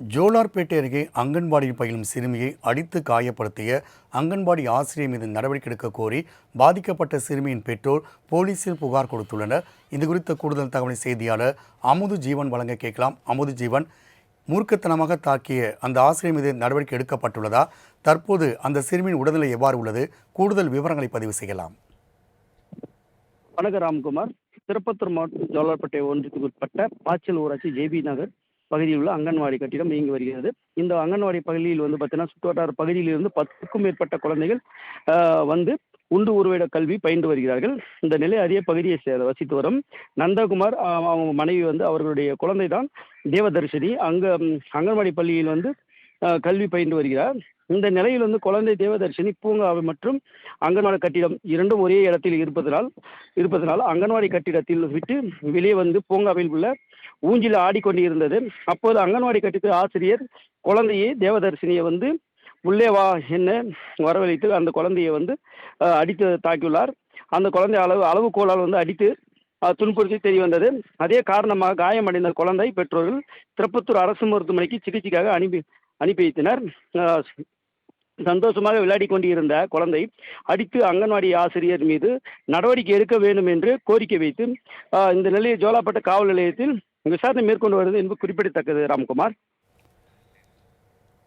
ஜோலார்பேட்டை அருகே அங்கன்வாடியில் பயிலும் சிறுமியை அடித்து காயப்படுத்திய அங்கன்வாடி ஆசிரியர் மீது நடவடிக்கை எடுக்க கோரி பாதிக்கப்பட்ட சிறுமியின் பெற்றோர் போலீசில் புகார் கொடுத்துள்ளனர். இது குறித்த கூடுதல் தகவலை செய்தியாளர் அமுது ஜீவன் வழங்க கேட்கலாம். அமுது ஜீவன் மூர்க்கத்தனமாக தாக்கிய அந்த ஆசிரியர் மீது நடவடிக்கை எடுக்கப்பட்டுள்ளதா? தற்போது அந்த சிறுமியின் உடல்நிலை எவ்வாறு உள்ளது? கூடுதல் விவரங்களை பதிவு செய்யலாம். வணக்கம் ராம்குமார். திருப்பத்தூர் மாவட்டம் ஜோலார்பேட்டை ஒன்றுக்கு உட்பட்ட பாச்சல் ஊராட்சி ஜேபி நகர். பகுதியில் உள்ள அங்கன்வாடி கட்டிடம் இயங்கி வருகிறது. இந்த அங்கன்வாடி பகுதியில் வந்து பார்த்தீங்கன்னா சுற்றுவட்டார பகுதியில் இருந்து பத்துக்கும் மேற்பட்ட குழந்தைகள் வந்து உண்டு உருவிட கல்வி பயின்று வருகிறார்கள். இந்த நிலை அதே பகுதியை சேர வசித்து வரும் நந்தகுமார் அவங்க மனைவி வந்து அவர்களுடைய குழந்தை தான் தேவதர்ஷினி. அங்க அங்கன்வாடி பள்ளியில் வந்து கல்வி பயின்று வருகிறார். இந்த நிலையில் வந்து குழந்தை தேவதர்ஷினி பூங்காவை மற்றும் அங்கன்வாடி கட்டிடம் இரண்டும் ஒரே இடத்தில் இருப்பதனால் இருப்பதனால் அங்கன்வாடி கட்டிடத்தில் விட்டு வெளியே வந்து பூங்காவில் உள்ள ஊஞ்சில் ஆடிக்கொண்டு இருந்தது. அப்போது அங்கன்வாடி கட்டிட ஆசிரியர் குழந்தையை தேவதர்ஷினியை வந்து உள்ளே வா என்ன வரவழைத்து அந்த குழந்தையை வந்து அடித்து தாக்கியுள்ளார். அந்த குழந்தை அளவு அளவுகோலால் வந்து அடித்து துன்புறுத்தி தெரிய வந்தது. அதே காரணமாக காயமடைந்த குழந்தை பெற்றோர்கள் திருப்பத்தூர் அரசு மருத்துவமனைக்கு சிகிச்சைக்காக அனுப்பி அனுப்பி வைத்தனர் சந்தோஷமாக விளையாடி கொண்டிருந்த குழந்தை அடித்து அங்கன்வாடி ஆசிரியர் மீது நடவடிக்கை எடுக்க வேண்டும் என்று கோரிக்கை வைத்து இந்த நிலையை ஜோலாப்பட்ட காவல் நிலையத்தில் விசாரணை மேற்கொண்டு வருவது என்பது குறிப்பிடத்தக்கது ராம்குமார்.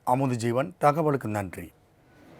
அமுது ஜீவன் தகவலுக்கு நன்றி.